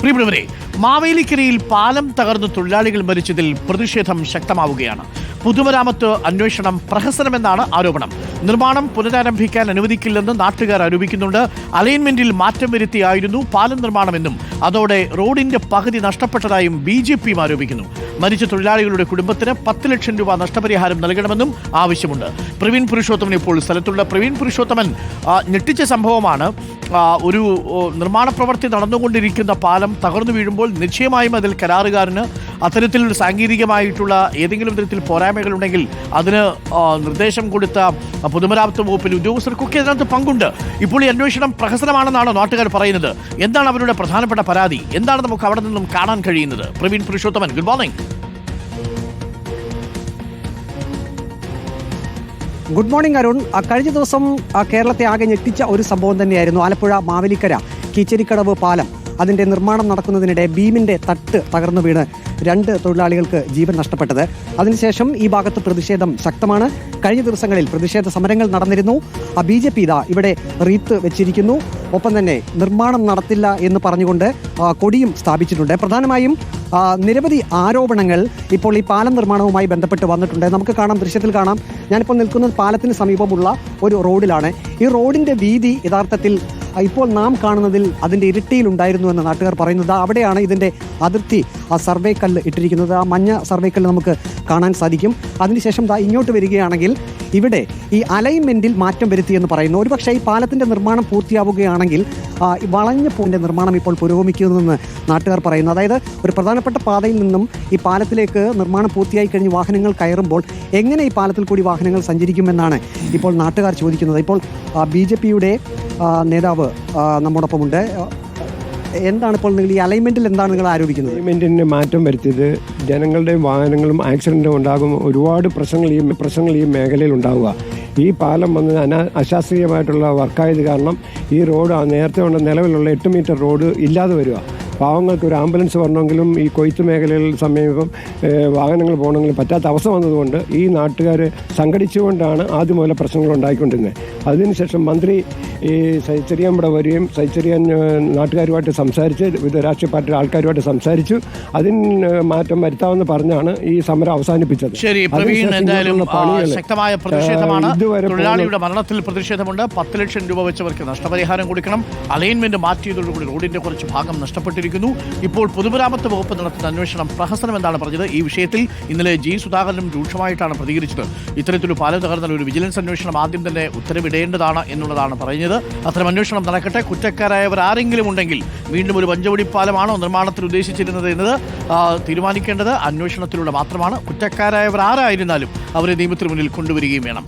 പ്രിയപ്പെട്ടവരെ മാവേലിക്കരയിൽ പാലം തകർന്ന് തൊഴിലാളികൾ മരിച്ചതിൽ പ്രതിഷേധം ശക്തമാവുകയാണ്. പുതുമരാമത്ത് അന്വേഷണം പ്രഹസനമെന്നാണ് ആരോപണം. നിർമ്മാണം പുനരാരംഭിക്കാൻ അനുവദിക്കില്ലെന്ന് നാട്ടുകാർ ആരോപിക്കുന്നുണ്ട്. അലൈൻമെന്റിൽ മാറ്റം വരുത്തിയായിരുന്നു പാലം നിർമ്മാണമെന്നും അതോടെ റോഡിന്റെ പകുതി നഷ്ടപ്പെട്ടതായും ബി ജെ പിയും ആരോപിക്കുന്നു. മരിച്ച തൊഴിലാളികളുടെ കുടുംബത്തിന് പത്ത് ലക്ഷം രൂപ നഷ്ടപരിഹാരം നൽകണമെന്നും ആവശ്യമുണ്ട്. പ്രവീൺ പുരുഷോത്തമൻ ഇപ്പോൾ സ്ഥലത്തുള്ള പ്രവീൺ പുരുഷോത്തമൻ ഞെട്ടിച്ച സംഭവമാണ്. ഒരു നിർമ്മാണ പ്രവൃത്തി നടന്നുകൊണ്ടിരിക്കുന്ന പാലം തകർന്നു വീഴുമ്പോൾ നിശ്ചയമായും അതിൽ കരാറുകാരന് അത്തരത്തിൽ സാങ്കേതികമായിട്ടുള്ള ഏതെങ്കിലും തരത്തിൽ പോരായ്മകളുണ്ടെങ്കിൽ അതിന് നിർദ്ദേശം കൊടുത്ത പൊതുമരാമത്ത് വകുപ്പിൽ ഉദ്യോഗസ്ഥർക്കൊക്കെ അതിനകത്ത് പങ്കുണ്ട്. ഇപ്പോൾ ഈ അന്വേഷണം പ്രഹസനമാണെന്നാണ് നാട്ടുകാർ പറയുന്നത്. എന്താണ് അവരുടെ പ്രധാനപ്പെട്ട പരാതി? എന്താണ് നമുക്ക് അവിടെ നിന്നും കാണാൻ കഴിയുന്നത്? Praveen Purushothaman good morning good morning Arun. കഴിഞ്ഞ ദിവസം കേരളത്തെ ആകെ ഞെട്ടിച്ച ഒരു സംഭവം തന്നെയായിരുന്നു ആലപ്പുഴ മാവേലിക്കര കീച്ചേരിക്കടവ് പാലം. അതിന്റെ നിർമ്മാണം നടക്കുന്നതിനിടെ ബീമിന്റെ തട്ട് തകർന്നു വീണ് രണ്ട് തൊഴിലാളികൾക്ക് ജീവൻ നഷ്ടപ്പെട്ടത്. അതിനുശേഷം ഈ ഭാഗത്ത് പ്രതിഷേധം ശക്തമാണ്. കഴിഞ്ഞ ദിവസങ്ങളിൽ പ്രതിഷേധ സമരങ്ങൾ നടന്നിരുന്നു. ആ ബി ജെ പി ഇതാ ഇവിടെ റീത്ത് വെച്ചിരിക്കുന്നു. ഒപ്പം തന്നെ നിർമ്മാണം നടത്തില്ല എന്ന് പറഞ്ഞുകൊണ്ട് കൊടിയും സ്ഥാപിച്ചിട്ടുണ്ട്. പ്രധാനമായും നിരവധി ആരോപണങ്ങൾ ഇപ്പോൾ ഈ പാലം നിർമ്മാണവുമായി ബന്ധപ്പെട്ട് വന്നിട്ടുണ്ട്. നമുക്ക് കാണാം ദൃശ്യത്തിൽ കാണാം. ഞാനിപ്പോൾ നിൽക്കുന്നത് പാലത്തിന് സമീപമുള്ള ഒരു റോഡിലാണ്. ഈ റോഡിന്റെ വീതി യഥാർത്ഥത്തിൽ ഇപ്പോൾ നാം കാണുന്നതിൽ അതിന്റെ ഇരട്ടിയിൽ ഉണ്ടായിരുന്നു എന്ന് നാട്ടുകാർ പറയുന്നത്. അവിടെയാണ് ഇതിന്റെ അതിർത്തി ആ സർവേ കല്ല് ഇട്ടിരിക്കുന്നത്. ആ മഞ്ഞ സർവേ കല്ല് നമുക്ക് കാണാൻ സാധിക്കും. അതിനുശേഷം ദാ ഇങ്ങോട്ട് വരികയാണെങ്കിൽ ഇവിടെ ഈ അലൈൻമെന്റിൽ മാറ്റം വരുത്തി എന്ന് പറയുന്നു. ഒരുപക്ഷേ ഈ പാലത്തിന്റെ നിർമ്മാണം പൂർത്തിയാവുകയാണെങ്കിൽ വളഞ്ഞ പൂവിന്റെ നിർമ്മാണം ഇപ്പോൾ പുരോഗമിക്കുന്നുവെന്ന് നാട്ടുകാർ പറയുന്നു. അതായത് ഒരു പ്രധാനപ്പെട്ട പാതയിൽ നിന്നും ഈ പാലത്തിലേക്ക് നിർമ്മാണം പൂർത്തിയായി കഴിഞ്ഞ് വാഹനങ്ങൾ കയറുമ്പോൾ എങ്ങനെ ഈ പാലത്തിൽ കൂടി വാഹനങ്ങൾ സഞ്ചരിക്കുമെന്നാണ് ഇപ്പോൾ നാട്ടുകാർ ചോദിക്കുന്നത്. ഇപ്പോൾ ബി ജെ പിയുടെ നേതാവ് നമ്മോടൊപ്പമുണ്ട്. എന്താണ് ഇപ്പോൾ നിങ്ങൾ ഈ അലൈൻമെന്റിൽ എന്താണ് നിങ്ങൾ ആരോപിക്കുന്നത്? അലൈൻമെന്റിന് മാറ്റം വരുത്തിയത് ജനങ്ങളുടെയും വാഹനങ്ങളും ആക്സിഡന്റും ഉണ്ടാകും. ഒരുപാട് പ്രശ്നങ്ങൾ ഈ പ്രശ്നങ്ങൾ ഈ മേഖലയിൽ ഉണ്ടാവുക. ഈ പാലം വന്ന് അനാ അശാസ്ത്രീയമായിട്ടുള്ള വർക്കായത് കാരണം ഈ റോഡ് നേരത്തെ ഉള്ള നിലവിലുള്ള എട്ട് മീറ്റർ റോഡ് ഇല്ലാതെ വരിക. പാവങ്ങൾക്ക് ഒരു ആംബുലൻസ് വരണമെങ്കിലും ഈ കൊയ്ത്ത് മേഖലയിൽ സമീപം വാഹനങ്ങൾ പോകണമെങ്കിലും പറ്റാത്ത അവസ്ഥ വന്നതുകൊണ്ട് ഈ നാട്ടുകാർ സംഘടിച്ചുകൊണ്ടാണ് ആദ്യം മുതലേ പ്രശ്നങ്ങൾ ഉണ്ടായിക്കൊണ്ടിരുന്നത്. അതിനുശേഷം മന്ത്രി ഈ സൈച്ചരിയൻ ഇവിടെ വരികയും സൈച്ചരിയൻ നാട്ടുകാരുമായിട്ട് സംസാരിച്ച് വിവിധ രാഷ്ട്രീയ പാർട്ടിയുടെ ആൾക്കാരുമായിട്ട് സംസാരിച്ചു. അതിന് മാറ്റം വരുത്താമെന്ന് പറഞ്ഞാണ് ഈ സമരം അവസാനിപ്പിച്ചത്. ശരി പ്രവീൺ എന്തായാലും ശക്തമായ പ്രതിഷേധമാണ്. തൊഴിലാളിയുടെ മരണത്തിൽ പ്രതിഷേധമുണ്ട്. പത്ത് ലക്ഷം രൂപ വെച്ചവർക്ക് നഷ്ടപരിഹാരം കൊടുക്കണം. അലൈൻമെന്റ് മാറ്റിയതോടുകൂടി റോഡിന്റെ കുറച്ച് ഭാഗം നഷ്ടപ്പെട്ടിരിക്കുന്നു. ഇപ്പോൾ പൊതുമരാമത്ത് വകുപ്പ് നടത്തുന്ന അന്വേഷണം പ്രഹസനം എന്നാണ് പറഞ്ഞത്. ഈ വിഷയത്തിൽ ഇന്നലെ ജി സുധാകരനും രൂക്ഷമായിട്ടാണ് പ്രതികരിച്ചത്. ഇത്തരത്തിലൊരു പാലം തകർന്നാൽ ഒരു വിജിലൻസ് അന്വേഷണം ആദ്യം തന്നെ ഉത്തരവിടേണ്ടതാണ് എന്നുള്ളതാണ് പറയുന്നത് അത്തരം അന്വേഷണം നടക്കട്ടെ. കുറ്റക്കാരായവർ ആരെങ്കിലും ഉണ്ടെങ്കിൽ വീണ്ടും ഒരു പഞ്ചവടി പാലമാണോ നിർമ്മാണത്തിൽ ഉദ്ദേശിച്ചിരുന്നത് എന്നത് തീരുമാനിക്കേണ്ടത് അന്വേഷണത്തിലൂടെ മാത്രമാണ്. കുറ്റക്കാരായവർ ആരായിരുന്നാലും അവരെ നിയമത്തിന് മുന്നിൽ കൊണ്ടുവരികയും വേണം.